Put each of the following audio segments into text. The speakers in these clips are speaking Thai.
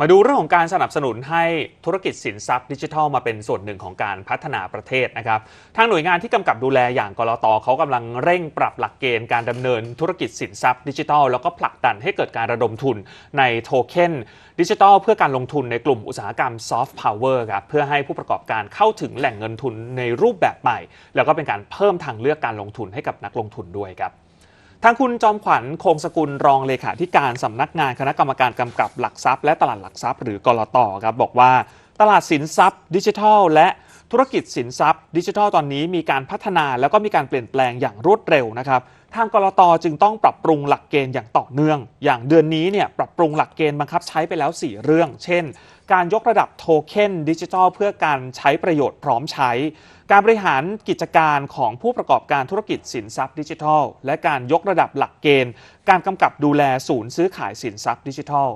มาดูเรื่องของการสนับสนุนให้ธุรกิจสินทรัพย์ดิจิทัลมาเป็นส่วนหนึ่งของการพัฒนาประเทศนะครับ ทางหน่วยงานที่กำกับดูแลอย่างกรอตเขากำลังเร่งปรับหลักเกณฑ์การดำเนินธุรกิจสินทรัพย์ดิจิทัล แล้วก็ผลักดันให้เกิดการระดมทุนในโทเค็นดิจิทัล เพื่อการลงทุนในกลุ่มอุตสาหกรรมซอฟต์พาวเวอร์ครับเพื่อให้ผู้ประกอบการเข้าถึงแหล่งเงินทุนในรูปแบบใหม่ แล้วก็เป็นการเพิ่มทางเลือกการลงทุนให้กับนักลงทุนด้วยครับ ทางคุณจอมขวัญคงสกุลรองเลขาธิการสำนักงานคณะกรรมการกำกับหลักทรัพย์และตลาดหลักทรัพย์หรือกรตครับบอกว่า ตลาดสินทรัพย์ดิจิทัล และ ธุรกิจสินทรัพย์ดิจิทัลตอนนี้มีการพัฒนาแล้วก็มีการเปลี่ยนแปลงอย่างรวดเร็วนะครับ ทางกรตจึงต้องปรับปรุงหลักเกณฑ์อย่างต่อเนื่อง อย่างเดือนนี้เนี่ยปรับปรุงหลักเกณฑ์บังคับใช้ไปแล้ว 4 เรื่อง เช่น การยกระดับโทเค็นดิจิทัลเพื่อการใช้ประโยชน์พร้อมใช้ การบริหารกิจการของผู้ประกอบการธุรกิจสินทรัพย์ดิจิทัล และการยกระดับหลักเกณฑ์ การกำกับดูแลศูนย์ซื้อขายสินทรัพย์ดิจิทัล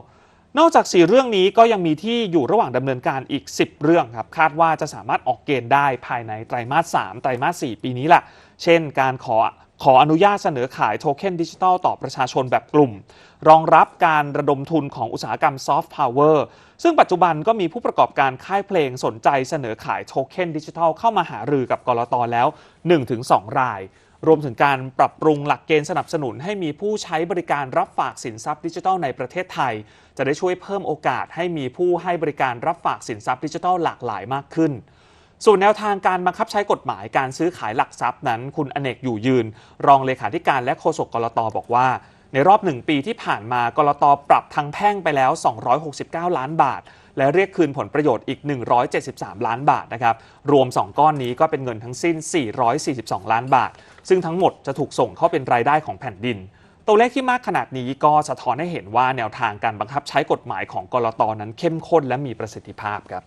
นอกจาก 4 เรื่องนี้ก็ยังมีที่อยู่ระหว่างดำเนินการอีก 10 เรื่องครับ คาดว่าจะสามารถออกเกณฑ์ได้ภายในไตรมาส 3 ไตรมาส 4 ปีนี้แหละ เช่น การขอขออนุญาตเสนอขายโทเค็นดิจิทัลต่อประชาชนแบบกลุ่ม รองรับการระดมทุนของอุตสาหกรรมซอฟต์พาวเวอร์ซึ่งปัจจุบันก็มีผู้ประกอบการค่ายเพลงสนใจเสนอขายโทเค็นดิจิทัลเข้ามาหารือกับกรตแล้ว 1-2 ราย รวมถึงการปรับปรุงหลักเกณฑ์สนับสนุน ให้มีผู้ใช้บริการรับฝากสินทรัพย์ดิจิทัลในประเทศไทย จะได้ช่วยเพิ่มโอกาสให้มีผู้ให้บริการรับฝากสินทรัพย์ดิจิทัลหลากหลายมากขึ้น ส่วนแนวทางการบังคับใช้กฎหมายการซื้อขายหลักทรัพย์นั้น คุณอเนกอยู่ยืน รองเลขาธิการและโฆษกกรตบอกว่า ในรอบหนึ่งปีที่ผ่านมากรตปรับทางแพ่งไปแล้ว 269 ล้านบาท และเรียกคืนผลประโยชน์อีก 173 ล้านบาทนะครับ รวม 2 ก้อนนี้ก็เป็นเงินทั้งสิ้น 442 ล้านบาท ซึ่งทั้งหมดจะถูกส่งเข้าเป็นรายได้ของแผ่นดิน ตัวเลขที่มากขนาดนี้ก็สะท้อนให้เห็นว่าแนวทางการบังคับใช้กฎหมายของกรตนั้นเข้มข้นและมีประสิทธิภาพครับ